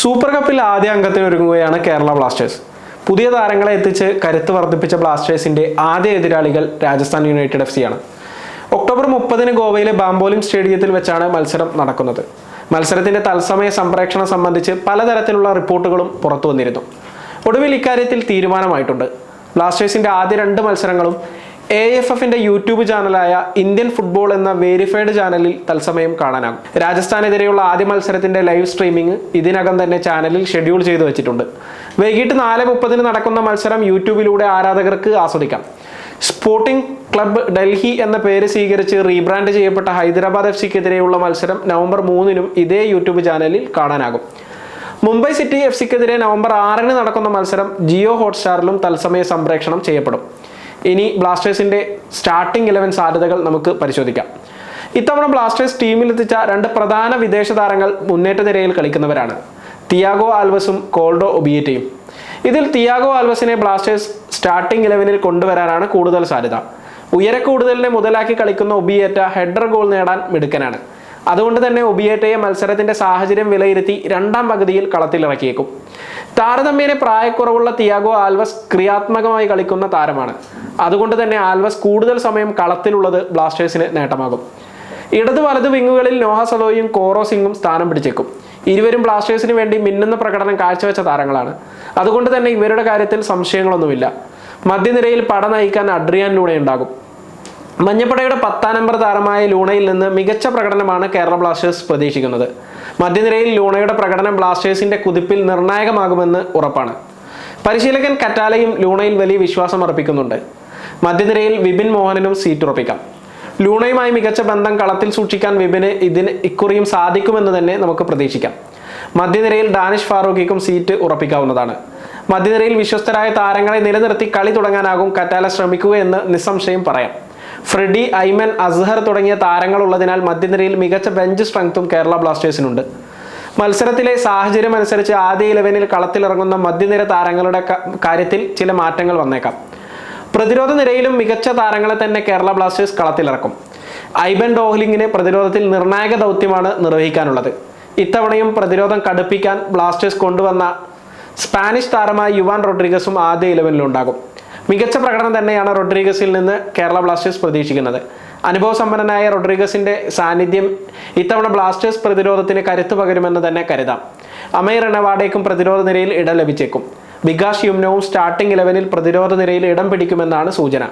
Super കപ്പിൽ ആദ്യ അംഗത്തിന് ഒരുങ്ങുകയാണ് കേരള ബ്ലാസ്റ്റേഴ്സ് പുതിയ താരങ്ങളെ എത്തിച്ച് കരുത്ത് വർദ്ധിപ്പിച്ച ബ്ലാസ്റ്റേഴ്സിന്റെ ആദ്യ എതിരാളികൾ രാജസ്ഥാൻ യുണൈറ്റഡ് എഫ് സിയാണ് ഒക്ടോബർ മുപ്പതിന് ഗോവയിലെ ബാംബോലിം സ്റ്റേഡിയത്തിൽ വെച്ചാണ് മത്സരം നടക്കുന്നത്. മത്സരത്തിന്റെ തത്സമയ സംപ്രേക്ഷണം സംബന്ധിച്ച് പലതരത്തിലുള്ള റിപ്പോർട്ടുകളും പുറത്തു വന്നിരുന്നു ഒടുവിൽ ഇക്കാര്യത്തിൽ തീരുമാനമായിട്ടുണ്ട്. ബ്ലാസ്റ്റേഴ്സിന്റെ ആദ്യ രണ്ട് മത്സരങ്ങളും എ എഫ് എഫിന്റെ യൂട്യൂബ് ചാനലായ ഇന്ത്യൻ ഫുട്ബോൾ എന്ന വേരിഫൈഡ് ചാനലിൽ തത്സമയം കാണാനാകും. രാജസ്ഥാനെതിരെയുള്ള ആദ്യ മത്സരത്തിന്റെ ലൈവ് സ്ട്രീമിംഗ് ഇതിനകം തന്നെ ചാനലിൽ ഷെഡ്യൂൾ ചെയ്തു വെച്ചിട്ടുണ്ട്. വൈകിട്ട് നാല് മുപ്പതിന് നടക്കുന്ന മത്സരം യൂട്യൂബിലൂടെ ആരാധകർക്ക് ആസ്വദിക്കാം. സ്പോർട്ടിംഗ് ക്ലബ്ബ് ഡൽഹി എന്ന പേര് സ്വീകരിച്ച് റീബ്രാൻഡ് ചെയ്യപ്പെട്ട ഹൈദരാബാദ് എഫ് സിക്കെതിരെയുള്ള മത്സരം നവംബർ മൂന്നിനും ഇതേ യൂട്യൂബ് ചാനലിൽ കാണാനാകും. മുംബൈ സിറ്റി എഫ് സിക്കെതിരെ നവംബർ ആറിന് നടക്കുന്ന മത്സരം ജിയോ ഹോട്ട്സ്റ്റാറിലും തത്സമയ സംപ്രേക്ഷണം ചെയ്യപ്പെടും. ഇനി ബ്ലാസ്റ്റേഴ്സിന്റെ സ്റ്റാർട്ടിംഗ് ഇലവൻ സാധ്യതകൾ നമുക്ക് പരിശോധിക്കാം. ഇത്തവണ ബ്ലാസ്റ്റേഴ്സ് ടീമിലെത്തിച്ച രണ്ട് പ്രധാന വിദേശ താരങ്ങൾ മുന്നേറ്റ നിരയിൽ കളിക്കുന്നവരാണ്. തിയാഗോ ആൽവസും കോൾഡോ ഒബിയറ്റയും. ഇതിൽ തിയാഗോ ആൽവസിനെ ബ്ലാസ്റ്റേഴ്സ് സ്റ്റാർട്ടിംഗ് ഇലവനിൽ കൊണ്ടുവരാനാണ് കൂടുതൽ സാധ്യത. ഉയരക്കൂടുതലിനെ മുതലാക്കി കളിക്കുന്ന ഒബിയേറ്റ ഹെഡർ ഗോൾ നേടാൻ മിടുക്കനാണ്. അതുകൊണ്ട് തന്നെ ഒബിയേറ്റയെ മത്സരത്തിന്റെ സാഹചര്യം വിലയിരുത്തി രണ്ടാം പകുതിയിൽ കളത്തിലിറക്കിയേക്കും. താരതമ്യേന പ്രായക്കുറവുള്ള തിയാഗോ ആൽവസ് ക്രിയാത്മകമായി കളിക്കുന്ന താരമാണ്. അതുകൊണ്ട് തന്നെ ആൽവസ് കൂടുതൽ സമയം കളത്തിലുള്ളത് ബ്ലാസ്റ്റേഴ്സിന് നേട്ടമാകും. ഇടത് വലത് വിങ്ങുകളിൽ നോഹ സലോയും കോറോ സിംഗും സ്ഥാനം പിടിച്ചേക്കും. ഇരുവരും ബ്ലാസ്റ്റേഴ്സിന് വേണ്ടി മിന്നുന്ന പ്രകടനം കാഴ്ചവെച്ച താരങ്ങളാണ്. അതുകൊണ്ട് തന്നെ ഇവരുടെ കാര്യത്തിൽ സംശയങ്ങളൊന്നുമില്ല. മധ്യനിരയിൽ പട നയിക്കാൻ അഡ്രിയാൻ ലൂണ ഉണ്ടാകും മഞ്ഞപ്പടയുടെ പത്താം നമ്പർ താരമായ ലൂണയിൽ നിന്ന് മികച്ച പ്രകടനമാണ് കേരള ബ്ലാസ്റ്റേഴ്സ് പ്രതീക്ഷിക്കുന്നത്. മധ്യനിരയിൽ ലൂണയുടെ പ്രകടനം ബ്ലാസ്റ്റേഴ്സിന്റെ കുതിപ്പിൽ നിർണായകമാകുമെന്ന് ഉറപ്പാണ്. പരിശീലകൻ കറ്റാലയും ലൂണയിൽ വലിയ വിശ്വാസം അർപ്പിക്കുന്നുണ്ട്. മധ്യനിരയിൽ വിപിൻ മോഹനനും സീറ്റ് ഉറപ്പിക്കാം. ലൂണയുമായി മികച്ച ബന്ധം കളത്തിൽ സൂക്ഷിക്കാൻ വിപിന് ഇതിന് ഇക്കുറിയും സാധിക്കുമെന്ന് തന്നെ നമുക്ക് പ്രതീക്ഷിക്കാം. മധ്യനിരയിൽ ഡാനിഷ് ഫാറൂഖിക്കും സീറ്റ് ഉറപ്പിക്കാവുന്നതാണ്. മധ്യനിരയിൽ വിശ്വസ്തരായ താരങ്ങളെ നിലനിർത്തി കളി തുടങ്ങാനാകും കറ്റാല ശ്രമിക്കുകയെന്ന് നിസ്സംശയം പറയാം. ഫ്രെഡി ഐമൻ അസ്ഹർ തുടങ്ങിയ താരങ്ങൾ ഉള്ളതിനാൽ മധ്യനിരയിൽ മികച്ച ബെഞ്ച് സ്ട്രെങ്ത്തും കേരള ബ്ലാസ്റ്റേഴ്സിനുണ്ട് മത്സരത്തിലെ സാഹചര്യം അനുസരിച്ച് ആദ്യ ഇലവനിൽ കളത്തിലിറങ്ങുന്ന മധ്യനിര താരങ്ങളുടെ കാര്യത്തിൽ ചില മാറ്റങ്ങൾ വന്നേക്കാം. പ്രതിരോധ നിരയിലും മികച്ച താരങ്ങളെ തന്നെ കേരള ബ്ലാസ്റ്റേഴ്സ് കളത്തിലിറക്കും. ഐബൻ ഡോഹ്ലിങ്ങിന് പ്രതിരോധത്തിൽ നിർണായക ദൗത്യമാണ് നിർവഹിക്കാനുള്ളത്. ഇത്തവണയും പ്രതിരോധം കടുപ്പിക്കാൻ ബ്ലാസ്റ്റേഴ്സ് കൊണ്ടുവന്ന സ്പാനിഷ് താരമായ യുവാൻ റോഡ്രിഗസും ആദ്യ ഇലവനിലുണ്ടാകും മികച്ച പ്രകടനം തന്നെയാണ് റോഡ്രിഗസിൽ നിന്ന് കേരള ബ്ലാസ്റ്റേഴ്സ് പ്രതീക്ഷിക്കുന്നത്. അനുഭവസമ്പന്നനായ റോഡ്രിഗസിന്റെ സാന്നിധ്യം ഇത്തവണ ബ്ലാസ്റ്റേഴ്സ് പ്രതിരോധത്തിന് കരുത്തു പകരുമെന്ന് തന്നെ കരുതാം. അമീർ റെനവാഡയ്ക്കും പ്രതിരോധ നിരയിൽ ഇടം ലഭിച്ചേക്കും. വികാസ് യുംനവും സ്റ്റാർട്ടിംഗ് ഇലവനിൽ പ്രതിരോധ നിരയിൽ ഇടം പിടിക്കുമെന്നാണ് സൂചന.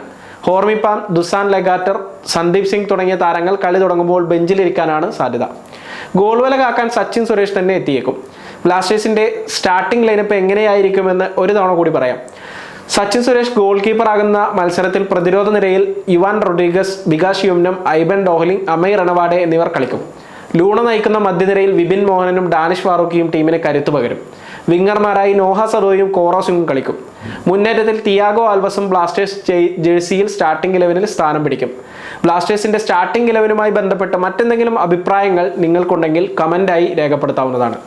ഹോർമിപ്പാൻ ദുസാൻ ലഗാറ്റർ സന്ദീപ് സിംഗ് തുടങ്ങിയ താരങ്ങൾ കളി തുടങ്ങുമ്പോൾ ബെഞ്ചിലിരിക്കാനാണ് സാധ്യത. ഗോൾവല കാക്കാൻ സച്ചിൻ സുരേഷ് തന്നെ എത്തിയേക്കും. ബ്ലാസ്റ്റേഴ്സിന്റെ സ്റ്റാർട്ടിംഗ് ലൈനപ്പ് എങ്ങനെയായിരിക്കുമെന്ന് ഒരു തവണ കൂടി പറയാം. സച്ചിൻ സുരേഷ് ഗോൾ കീപ്പർ ആകുന്ന മത്സരത്തിൽ പ്രതിരോധ നിരയിൽ യുവാൻ റൊഡ്രിഗസ് വികാസ് യുംനം ഐബൻ ഡോഹ്ലിംഗ് അമയ് റണവാഡെ എന്നിവർ കളിക്കും. ലൂണ നയിക്കുന്ന മധ്യനിരയിൽ വിപിൻ മോഹനനും ഡാനിഷ് ഫാറൂഖിയും ടീമിനെ കരുത്തു പകരും. വിങ്ങർമാരായി നോഹ സറോയും കോറോ സിംഗും കളിക്കും. മുന്നേറ്റത്തിൽ തിയാഗോ ആൽവസും ബ്ലാസ്റ്റേഴ്സ് ജേഴ്സിയിൽ സ്റ്റാർട്ടിംഗ് ഇലവനിൽ സ്ഥാനം പിടിക്കും. ബ്ലാസ്റ്റേഴ്സിന്റെ സ്റ്റാർട്ടിംഗ് ഇലവനുമായി ബന്ധപ്പെട്ട് മറ്റെന്തെങ്കിലും അഭിപ്രായങ്ങൾ നിങ്ങൾക്കുണ്ടെങ്കിൽ കമന്റായി രേഖപ്പെടുത്താവുന്നതാണ്.